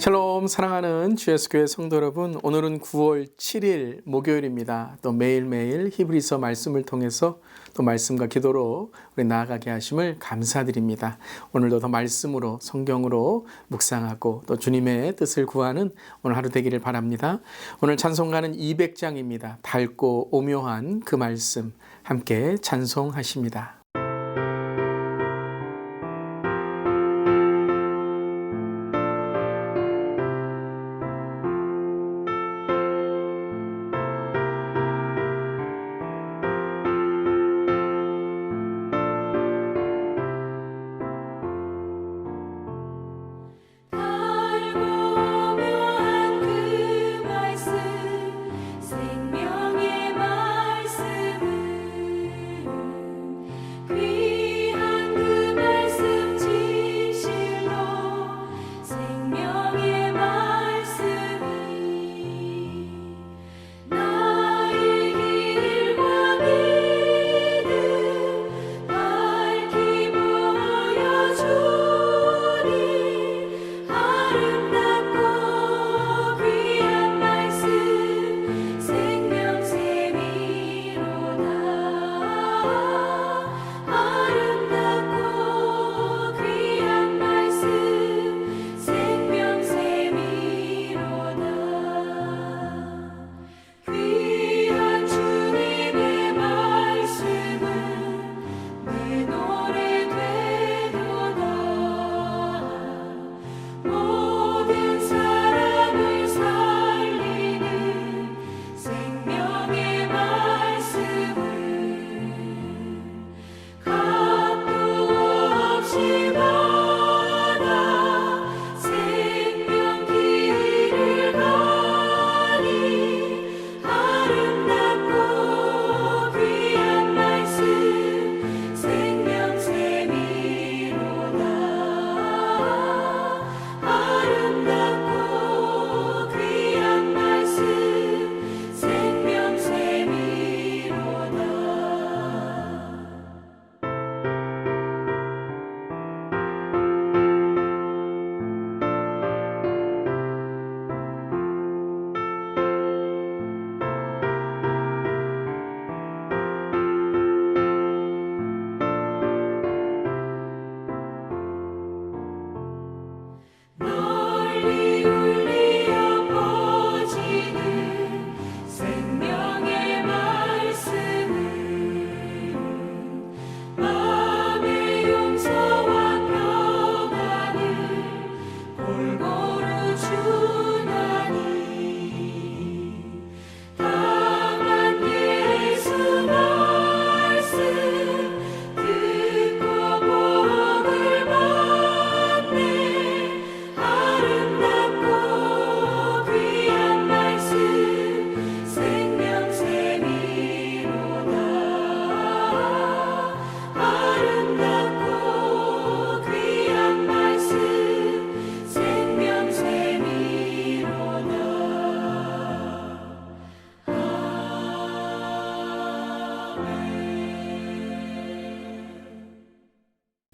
샬롬 사랑하는 주예수교회 성도 여러분 오늘은 9월 7일 목요일입니다. 또 매일매일 히브리서 말씀을 통해서 또 말씀과 기도로 우리 나아가게 하심을 감사드립니다. 오늘도 더 말씀으로 성경으로 묵상하고 또 주님의 뜻을 구하는 오늘 하루 되기를 바랍니다. 오늘 찬송가는 200장입니다. 밝고 오묘한 그 말씀 함께 찬송하십니다.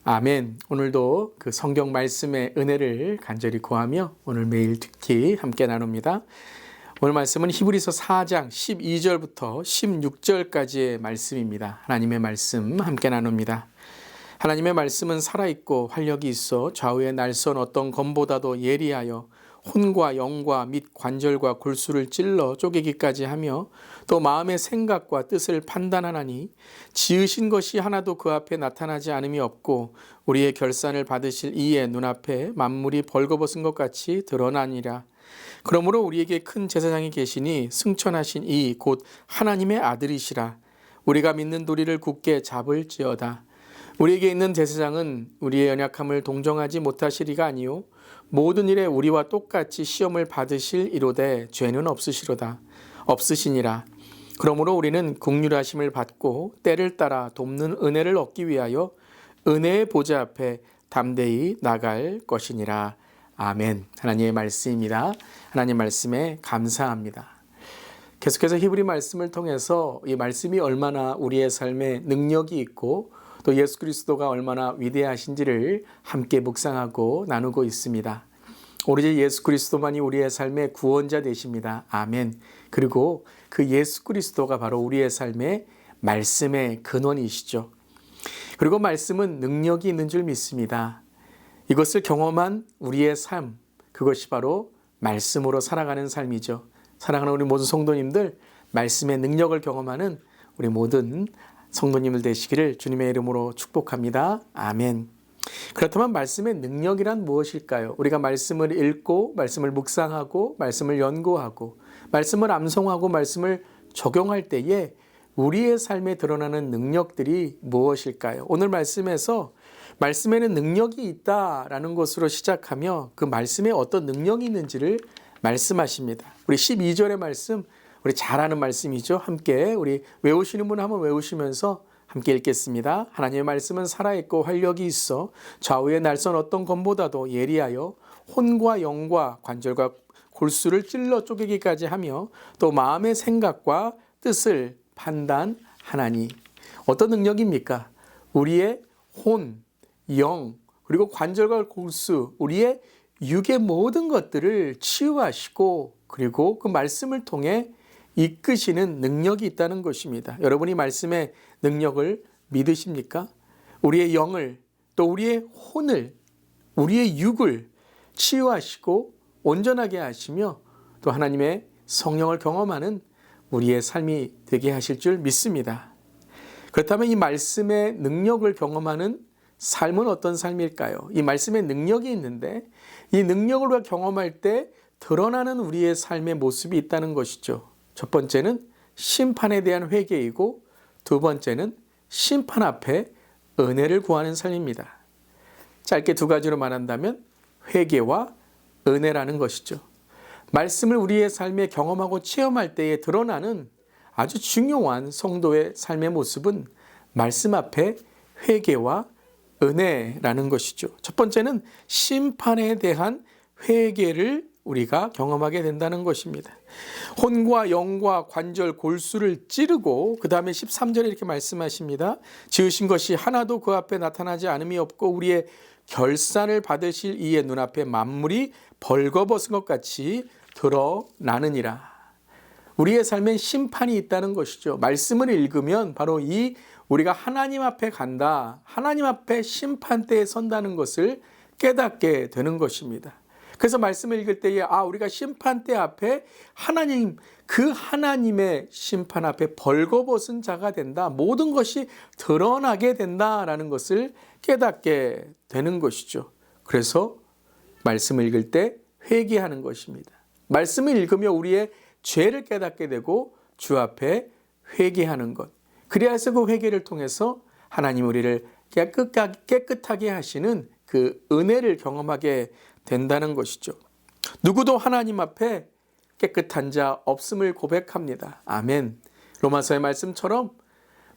아멘. 오늘도 그 성경 말씀의 은혜를 간절히 구하며 오늘 매일 특히 함께 나눕니다. 오늘 말씀은 히브리서 4장 12절부터 16절까지의 말씀입니다. 하나님의 말씀 함께 나눕니다. 하나님의 말씀은 살아있고 활력이 있어 좌우에 날선 어떤 검보다도 예리하여 혼과 영과 및 관절과 골수를 찔러 쪼개기까지 하며 또 마음의 생각과 뜻을 판단하나니 지으신 것이 하나도 그 앞에 나타나지 않음이 없고 우리의 결산을 받으실 이의 눈앞에 만물이 벌거벗은 것 같이 드러나니라. 그러므로 우리에게 큰 제사장이 계시니 승천하신 이 곧 하나님의 아들이시라. 우리가 믿는 도리를 굳게 잡을지어다. 우리에게 있는 제사장은 우리의 연약함을 동정하지 못하시리가 아니요 모든 일에 우리와 똑같이 시험을 받으실 이로되 죄는 없으시로다 없으시니라 그러므로 우리는 국률하심을 받고 때를 따라 돕는 은혜를 얻기 위하여 은혜의 보좌 앞에 담대히 나갈 것이니라 아멘 하나님의 말씀입니다 하나님 말씀에 감사합니다 계속해서 히브리 말씀을 통해서 이 말씀이 얼마나 우리의 삶에 능력이 있고 또 예수 그리스도가 얼마나 위대하신지를 함께 묵상하고 나누고 있습니다. 오로지 예수 그리스도만이 우리의 삶의 구원자 되십니다. 아멘. 그리고 그 예수 그리스도가 바로 우리의 삶의 말씀의 근원이시죠. 그리고 말씀은 능력이 있는 줄 믿습니다. 이것을 경험한 우리의 삶, 그것이 바로 말씀으로 살아가는 삶이죠. 사랑하는 우리 모든 성도님들, 말씀의 능력을 경험하는 우리 모든 성도님들 되시기를 주님의 이름으로 축복합니다. 아멘. 그렇다면 말씀의 능력이란 무엇일까요? 우리가 말씀을 읽고, 말씀을 묵상하고, 말씀을 연구하고, 말씀을 암송하고, 말씀을 적용할 때에 우리의 삶에 드러나는 능력들이 무엇일까요? 오늘 말씀에서 말씀에는 능력이 있다라는 것으로 시작하며 그 말씀에 어떤 능력이 있는지를 말씀하십니다. 우리 12절의 말씀, 우리 잘 아는 말씀이죠. 함께 우리 외우시는 분 한번 외우시면서 함께 읽겠습니다. 하나님의 말씀은 살아있고 활력이 있어 좌우의 날선 어떤 검보다도 예리하여 혼과 영과 관절과 골수를 찔러 쪼개기까지 하며 또 마음의 생각과 뜻을 판단하나니 어떤 능력입니까? 우리의 혼, 영, 그리고 관절과 골수, 우리의 육의 모든 것들을 치유하시고 그리고 그 말씀을 통해 이끄시는 능력이 있다는 것입니다. 여러분이 말씀의 능력을 믿으십니까? 우리의 영을 또 우리의 혼을 우리의 육을 치유하시고 온전하게 하시며 또 하나님의 성령을 경험하는 우리의 삶이 되게 하실 줄 믿습니다. 그렇다면 이 말씀의 능력을 경험하는 삶은 어떤 삶일까요? 이 말씀의 능력이 있는데 이 능력을 경험할 때 드러나는 우리의 삶의 모습이 있다는 것이죠. 첫 번째는 심판에 대한 회개이고 두 번째는 심판 앞에 은혜를 구하는 삶입니다. 짧게 두 가지로 말한다면 회개와 은혜라는 것이죠. 말씀을 우리의 삶에 경험하고 체험할 때에 드러나는 아주 중요한 성도의 삶의 모습은 말씀 앞에 회개와 은혜라는 것이죠. 첫 번째는 심판에 대한 회개를 우리가 경험하게 된다는 것입니다. 혼과 영과 관절 골수를 찌르고 그 다음에 13절에 이렇게 말씀하십니다. 지으신 것이 하나도 그 앞에 나타나지 않음이 없고 우리의 결산을 받으실 이의 눈앞에 만물이 벌거벗은 것 같이 드러나느니라. 우리의 삶엔 심판이 있다는 것이죠. 말씀을 읽으면 바로 이 우리가 하나님 앞에 간다. 하나님 앞에 심판대에 선다는 것을 깨닫게 되는 것입니다. 그래서 말씀을 읽을 때에 아 우리가 심판대 앞에 하나님 그 하나님의 심판 앞에 벌거벗은 자가 된다. 모든 것이 드러나게 된다라는 것을 깨닫게 되는 것이죠. 그래서 말씀을 읽을 때 회개하는 것입니다. 말씀을 읽으며 우리의 죄를 깨닫게 되고 주 앞에 회개하는 것. 그리하여서 그 회개를 통해서 하나님 우리를 깨끗하게 하시는 그 은혜를 경험하게 된다는 것이죠. 누구도 하나님 앞에 깨끗한 자 없음을 고백합니다. 아멘. 로마서의 말씀처럼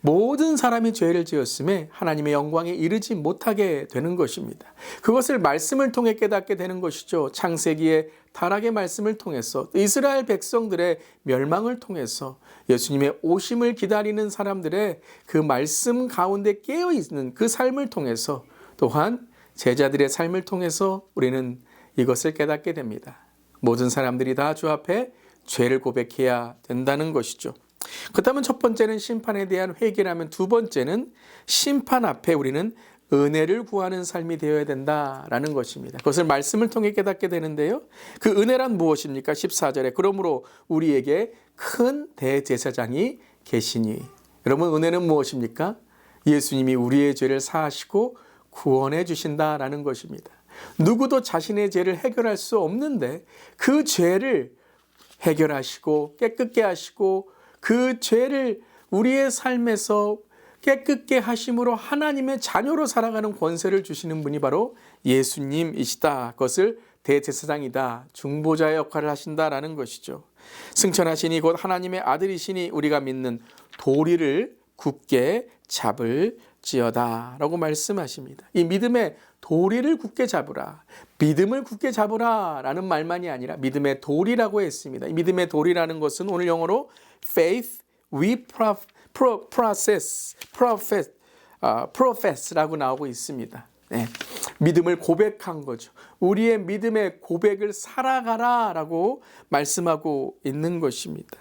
모든 사람이 죄를 지었음에 하나님의 영광에 이르지 못하게 되는 것입니다. 그것을 말씀을 통해 깨닫게 되는 것이죠. 창세기의 타락의 말씀을 통해서 이스라엘 백성들의 멸망을 통해서 예수님의 오심을 기다리는 사람들의 그 말씀 가운데 깨어 있는 그 삶을 통해서 또한 제자들의 삶을 통해서 우리는 이것을 깨닫게 됩니다. 모든 사람들이 다 주 앞에 죄를 고백해야 된다는 것이죠. 그렇다면 첫 번째는 심판에 대한 회개라면 두 번째는 심판 앞에 우리는 은혜를 구하는 삶이 되어야 된다라는 것입니다. 그것을 말씀을 통해 깨닫게 되는데요. 그 은혜란 무엇입니까? 14절에 그러므로 우리에게 큰 대제사장이 계시니 여러분 은혜는 무엇입니까? 예수님이 우리의 죄를 사하시고 구원해 주신다라는 것입니다. 누구도 자신의 죄를 해결할 수 없는데 그 죄를 해결하시고 깨끗게 하시고 그 죄를 우리의 삶에서 깨끗게 하심으로 하나님의 자녀로 살아가는 권세를 주시는 분이 바로 예수님이시다. 그것을 대제사장이다. 중보자의 역할을 하신다라는 것이죠. 승천하시니 곧 하나님의 아들이시니 우리가 믿는 도리를 굳게 잡을 지어다라고 말씀하십니다. 이 믿음의 도리를 굳게 잡으라. 믿음을 굳게 잡으라 라는 말만이 아니라 믿음의 도리라고 했습니다. 이 믿음의 도리라는 것은 오늘 영어로 faith we process, profess, uh, profess라고 나오고 있습니다. 네. 믿음을 고백한 거죠. 우리의 믿음의 고백을 살아가라 라고 말씀하고 있는 것입니다.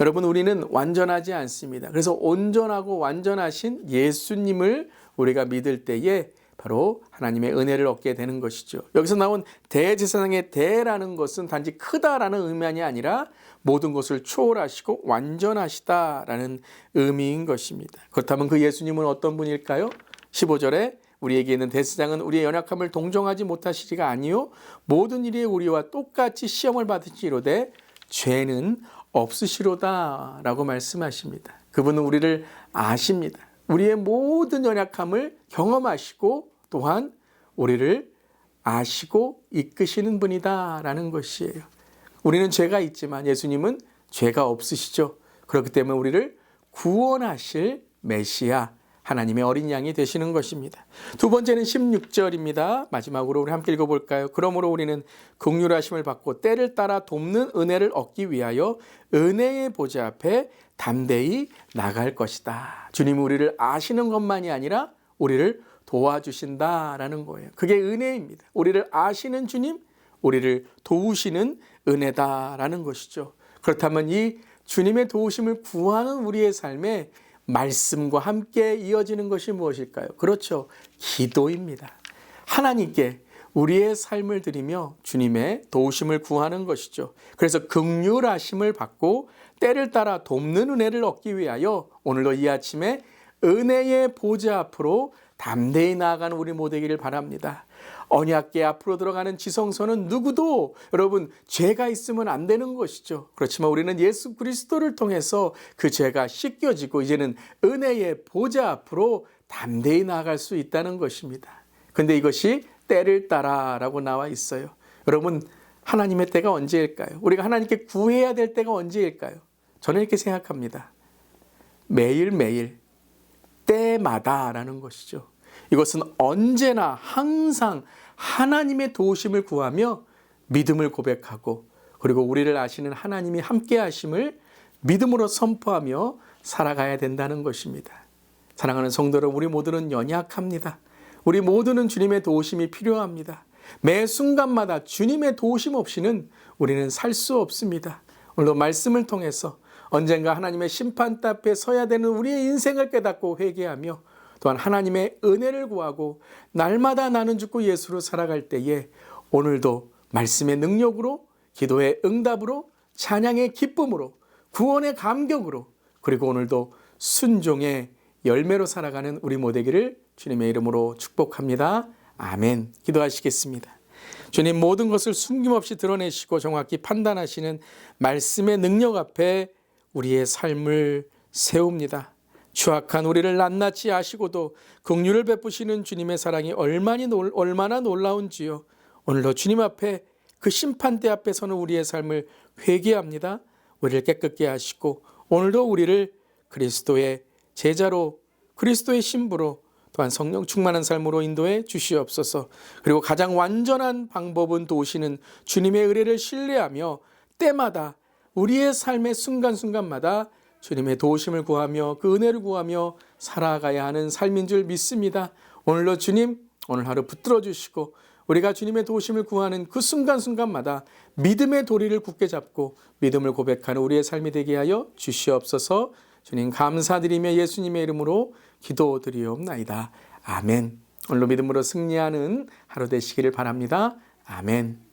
여러분 우리는 완전하지 않습니다. 그래서 온전하고 완전하신 예수님을 우리가 믿을 때에 바로 하나님의 은혜를 얻게 되는 것이죠. 여기서 나온 대제사장의 대라는 것은 단지 크다라는 의미만이 아니라 모든 것을 초월하시고 완전하시다라는 의미인 것입니다. 그렇다면 그 예수님은 어떤 분일까요? 15절에 우리에게 있는 대제사장은 우리의 연약함을 동정하지 못하시리가 아니요 모든 일에 우리와 똑같이 시험을 받으시로되 죄는 없으시로다라고 말씀하십니다. 그분은 우리를 아십니다. 우리의 모든 연약함을 경험하시고 또한 우리를 아시고 이끄시는 분이다라는 것이에요. 우리는 죄가 있지만 예수님은 죄가 없으시죠. 그렇기 때문에 우리를 구원하실 메시아 하나님의 어린 양이 되시는 것입니다. 두 번째는 16절입니다. 마지막으로 우리 함께 읽어볼까요? 그러므로 우리는 긍휼하심을 받고 때를 따라 돕는 은혜를 얻기 위하여 은혜의 보좌 앞에 담대히 나갈 것이다. 주님이 우리를 아시는 것만이 아니라 우리를 도와주신다라는 거예요. 그게 은혜입니다. 우리를 아시는 주님, 우리를 도우시는 은혜다라는 것이죠. 그렇다면 이 주님의 도우심을 구하는 우리의 삶에 말씀과 함께 이어지는 것이 무엇일까요? 그렇죠. 기도입니다. 하나님께 우리의 삶을 드리며 주님의 도우심을 구하는 것이죠. 그래서 극률하심을 받고 때를 따라 돕는 은혜를 얻기 위하여 오늘도 이 아침에 은혜의 보좌 앞으로 담대히 나아가는 우리 모두기를 바랍니다. 언약계 앞으로 들어가는 지성소는 누구도 여러분 죄가 있으면 안 되는 것이죠. 그렇지만 우리는 예수 그리스도를 통해서 그 죄가 씻겨지고 이제는 은혜의 보좌 앞으로 담대히 나아갈 수 있다는 것입니다. 근데 이것이 때를 따라라고 나와 있어요. 여러분 하나님의 때가 언제일까요? 우리가 하나님께 구해야 될 때가 언제일까요? 저는 이렇게 생각합니다. 매일매일 때마다라는 것이죠. 이것은 언제나 항상 하나님의 도우심을 구하며 믿음을 고백하고 그리고 우리를 아시는 하나님이 함께 하심을 믿음으로 선포하며 살아가야 된다는 것입니다. 사랑하는 성도 여러분, 우리 모두는 연약합니다. 우리 모두는 주님의 도우심이 필요합니다. 매 순간마다 주님의 도우심 없이는 우리는 살 수 없습니다. 오늘도 말씀을 통해서 언젠가 하나님의 심판대 앞에 서야 되는 우리의 인생을 깨닫고 회개하며 또한 하나님의 은혜를 구하고 날마다 나는 죽고 예수로 살아갈 때에 오늘도 말씀의 능력으로 기도의 응답으로 찬양의 기쁨으로 구원의 감격으로 그리고 오늘도 순종의 열매로 살아가는 우리 모두기를 주님의 이름으로 축복합니다. 아멘. 기도하시겠습니다. 주님 모든 것을 숨김없이 드러내시고 정확히 판단하시는 말씀의 능력 앞에 우리의 삶을 세웁니다. 추악한 우리를 낱낱이 아시고도 긍휼을 베푸시는 주님의 사랑이 얼마나, 놀라운지요. 오늘도 주님 앞에 그 심판대 앞에 서는 우리의 삶을 회개합니다. 우리를 깨끗게 하시고 오늘도 우리를 그리스도의 제자로 그리스도의 신부로 또한 성령 충만한 삶으로 인도해 주시옵소서. 그리고 가장 완전한 방법은 도우시는 주님의 의뢰를 신뢰하며 때마다 우리의 삶의 순간순간마다 주님의 도우심을 구하며 그 은혜를 구하며 살아가야 하는 삶인 줄 믿습니다. 오늘도 주님 오늘 하루 붙들어 주시고 우리가 주님의 도우심을 구하는 그 순간순간마다 믿음의 도리를 굳게 잡고 믿음을 고백하는 우리의 삶이 되게 하여 주시옵소서. 주님 감사드리며 예수님의 이름으로 기도드리옵나이다. 아멘. 오늘도 믿음으로 승리하는 하루 되시기를 바랍니다. 아멘.